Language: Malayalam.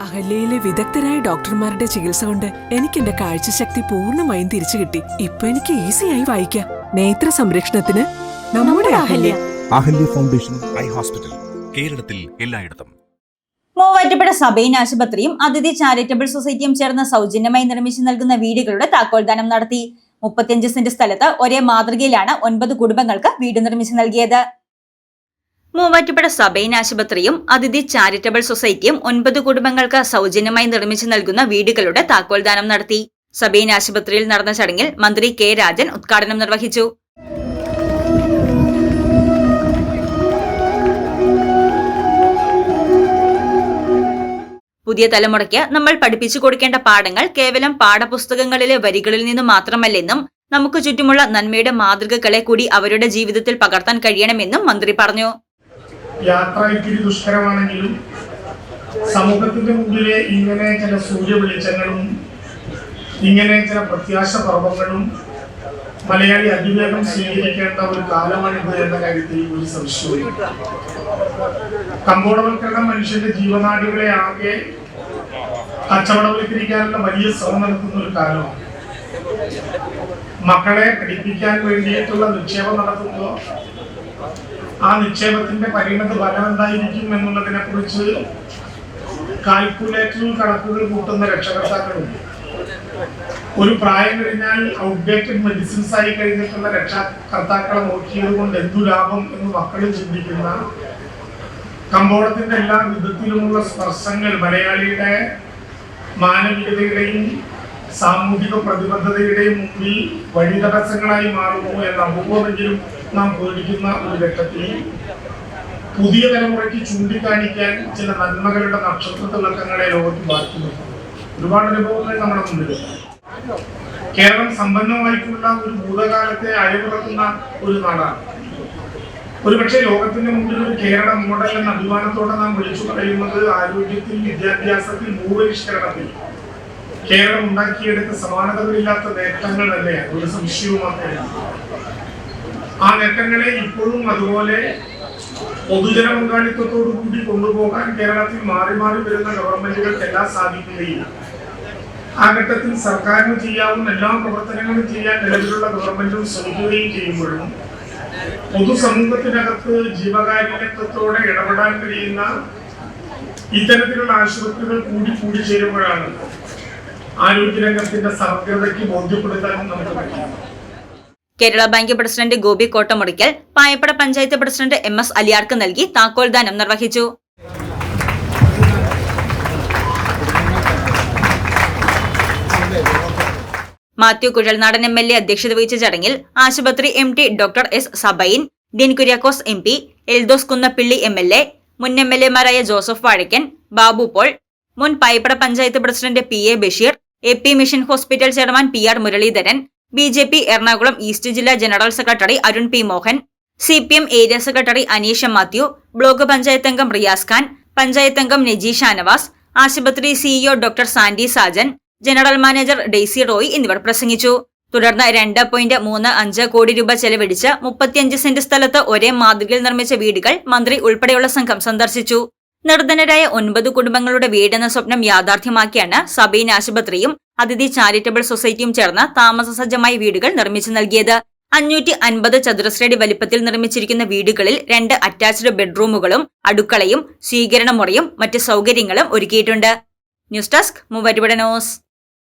അഹല്യയിലെ വിദഗ്ധരായ ഡോക്ടർമാരുടെ ചികിത്സ കൊണ്ട് എനിക്ക് എന്റെ കാഴ്ചശക്തി പൂർണമായും തിരിച്ചു കിട്ടി. ഇപ്പൊ എനിക്ക് ഈസിയായി വായിക്കാം. നേത്ര സംരക്ഷണത്തിന് നമ്മുടെ Ahalya. Ahalya foundation eye hospital കേരളത്തിൽ എല്ലായിടത്തും. മൂവാറ്റുപുഴ സബൈൻ ആശുപത്രിയും അതിഥി ചാരിറ്റബിൾ സൊസൈറ്റിയും ചേർന്ന് സൗജന്യമായി നിർമ്മിച്ചു നൽകുന്ന വീടുകളുടെ താക്കോൽദാനം നടത്തി. മുപ്പത്തിയഞ്ച് സെന്റ് സ്ഥലത്ത് ഒരേ മാതൃകയിലാണ് ഒൻപത് കുടുംബങ്ങൾക്ക് വീട് നിർമ്മിച്ചു നൽകിയത്. മൂവാറ്റുപുഴ സബൈൻ ആശുപത്രിയും അതിഥി ചാരിറ്റബിൾ സൊസൈറ്റിയും ഒൻപത് കുടുംബങ്ങൾക്ക് സൗജന്യമായി നിർമ്മിച്ചു നൽകുന്ന വീടുകളുടെ താക്കോൽദാനം നടത്തി. സബൈൻ ആശുപത്രിയിൽ നടന്ന ചടങ്ങിൽ മന്ത്രി കെ രാജൻ ഉദ്ഘാടനം നിർവഹിച്ചു. പുതിയ തലമുറയ്ക്ക് നമ്മൾ പഠിപ്പിച്ചു കൊടുക്കേണ്ട പാഠങ്ങൾ കേവലം പാഠപുസ്തകങ്ങളിലെ വരികളിൽ നിന്ന് മാത്രമല്ലെന്നും നമുക്ക് ചുറ്റുമുള്ള നന്മയുടെ മാതൃകകളെ കൂടി അവരുടെ ജീവിതത്തിൽ പകർത്താൻ കഴിയണമെന്നും മന്ത്രി പറഞ്ഞു. യാത്ര ഇത്തിരി ദുഷ്കരമാണെങ്കിലും സമൂഹത്തിന്റെ മുമ്പിലെ ഇങ്ങനെ ചില സൂര്യ വെളിച്ചങ്ങളും ഇങ്ങനെ ചില പ്രത്യാശ പർവങ്ങളും മലയാളി അതിവേഗം സ്വീകരിക്കേണ്ട ഒരു കാലമാണിത് എന്ന കാര്യത്തിൽ ഒരു സംശയവും കമ്പോളവൽക്കരണം മനുഷ്യന്റെ ജീവനാടികളെ ആകെ കച്ചവടവൽക്കരിക്കാനുള്ള വലിയ ശ്രമം നടത്തുന്ന ഒരു കാലമാണ്. മക്കളെ പഠിപ്പിക്കാൻ വേണ്ടിയിട്ടുള്ള നിക്ഷേപം നടത്തുമ്പോൾ ആ നിക്ഷേപത്തിന്റെ പരിണത ഫലം എന്തായിരിക്കും എന്നുള്ളതിനെ കുറിച്ച് കാൽക്കുലേറ്ററിൽ കണക്കുകൾ കൂട്ടുന്ന രക്ഷകർത്താക്കളുണ്ട്. ഒരു പ്രായം കഴിഞ്ഞാൽ ഔട്ട്ഡേറ്റഡ് മെഡിസിൻസ് ആയി കഴിഞ്ഞിട്ടുള്ള രക്ഷാകർത്താക്കളെ നോക്കിയത് കൊണ്ട് എന്തു ലാഭം എന്ന് മക്കൾ ചിന്തിക്കുന്ന കമ്പോളത്തിന്റെ എല്ലാ വിധത്തിലുമുള്ള സ്പർശങ്ങൾ മലയാളിയുടെ മാനവികതയുടെയും സാമൂഹിക പ്രതിബദ്ധതയുടെയും മുമ്പിൽ വഴിതടസ്സങ്ങളായി മാറുന്നു എന്ന അപൂർവമെങ്കിലും നാം പേടിക്കുന്ന ഒരു ഘട്ടത്തിൽ പുതിയ തലമുറയ്ക്ക് ചൂണ്ടിക്കാണിക്കാൻ ചില നന്മകളുടെ നക്ഷത്ര തിളക്കങ്ങളെ ലോകത്ത് ബാക്കി ഒരുപാട് അനുഭവങ്ങൾ നമ്മുടെ മുമ്പിൽ കേരളം സമ്പന്നമായിട്ടുള്ള ഒരു ഭൂതകാലത്തെ അയവിറക്കുന്ന ഒരു നാടാണ്. ഒരുപക്ഷെ ലോകത്തിന്റെ മുമ്പിൽ ഒരു കേരള മോഡൽ എന്ന അഭിമാനത്തോടെ നാം വിളിച്ചു പറയുന്നത് ആരോഗ്യത്തിൽ വിദ്യാഭ്യാസത്തിൽ ഭൂപരിഷ്കരണത്തിൽ. കേരളം ഉണ്ടാക്കിയെടുത്ത സമാനതകളില്ലാത്ത നേട്ടങ്ങൾ തന്നെയാണ് ഒരു സംശയവും മാത്രമല്ല ആ നേട്ടങ്ങളെ ഇപ്പോഴും അതുപോലെ പൊതുജന പങ്കാളിത്തത്തോടു കൂടി കൊണ്ടുപോകാൻ കേരളത്തിൽ മാറി മാറി വരുന്ന ഗവൺമെന്റുകൾക്ക് എല്ലാ സാധിക്കുകയില്ല. ആ ഘട്ടത്തിൽ സർക്കാരിന് ചെയ്യാവുന്ന എല്ലാ പ്രവർത്തനങ്ങളും ചെയ്യാൻ നിലവിലുള്ള ഗവൺമെന്റും ശ്രമിക്കുകയും ചെയ്യുമ്പോഴും പൊതുസമൂഹത്തിനകത്ത് ജീവകാരുണ്യത്വത്തോടെ ഇടപെടാൻ കഴിയുന്ന ഇത്തരത്തിലുള്ള ആശുപത്രികൾ കൂടി കൂടി ചേരുമ്പോഴാണ് ആരോഗ്യരംഗത്തിന്റെ സമഗ്രതയ്ക്ക് ബോധ്യപ്പെടുത്താനും നമുക്ക് കഴിയും. Kerala bank president Gopi Kottamurickal Payappada panchayat president M S അലിയാർക്ക് നൽകി താക്കോൽദാനം നിർവഹിച്ചു. Mathew Kuzhalnadan M L A അധ്യക്ഷത വഹിച്ച ചടങ്ങിൽ ആശുപത്രി M T doctor S Sabine Dean Kuriakose M P Eldhose Kunnappilly M L A മുൻ എം എൽ എമാരായ ജോസഫ് വാഴക്കൻ ബാബു പോൾ മുൻ Payappada panchayat president P A Basheer A P mission hospital chairman P R Muraleedharan B J P Ernakulam east ജില്ലാ general secretary Arun P Mohan C P M area secretary Aneesha Mathew block panchayat അംഗം റിയാസ് ഖാൻ പഞ്ചായത്ത് അംഗം നജീ ഷാനവാസ് ആശുപത്രി CEO doctor Sandy Sajan general manager Daisy Roy എന്നിവർ പ്രസംഗിച്ചു. തുടർന്ന് രണ്ട് പോയിന്റ് മൂന്ന് അഞ്ച് കോടി രൂപ ചെലവഴിച്ച് മുപ്പത്തിയഞ്ച് സെന്റ് സ്ഥലത്ത് ഒരേ മാതൃകയിൽ നിർമ്മിച്ച വീടുകൾ മന്ത്രി ഉൾപ്പെടെയുള്ള സംഘം സന്ദർശിച്ചു. നിർധനരായ ഒൻപത് കുടുംബങ്ങളുടെ വീടെന്ന സ്വപ്നം യാഥാർത്ഥ്യമാക്കിയാണ് സബീൻ ആശുപത്രിയും അതിഥി ചാരിറ്റബിൾ സൊസൈറ്റിയും ചേർന്ന് താമസസജ്ജമായ വീടുകൾ നിർമ്മിച്ചു നൽകിയത്. അഞ്ഞൂറ്റി അൻപത് ചതുരശ്രടി വലിപ്പത്തിൽ നിർമ്മിച്ചിരിക്കുന്ന വീടുകളിൽ രണ്ട് അറ്റാച്ച്ഡ് ബെഡ്റൂമുകളും അടുക്കളയും സ്വീകരണ മുറിയും മറ്റ് സൗകര്യങ്ങളും ഒരുക്കിയിട്ടുണ്ട്. News desk news.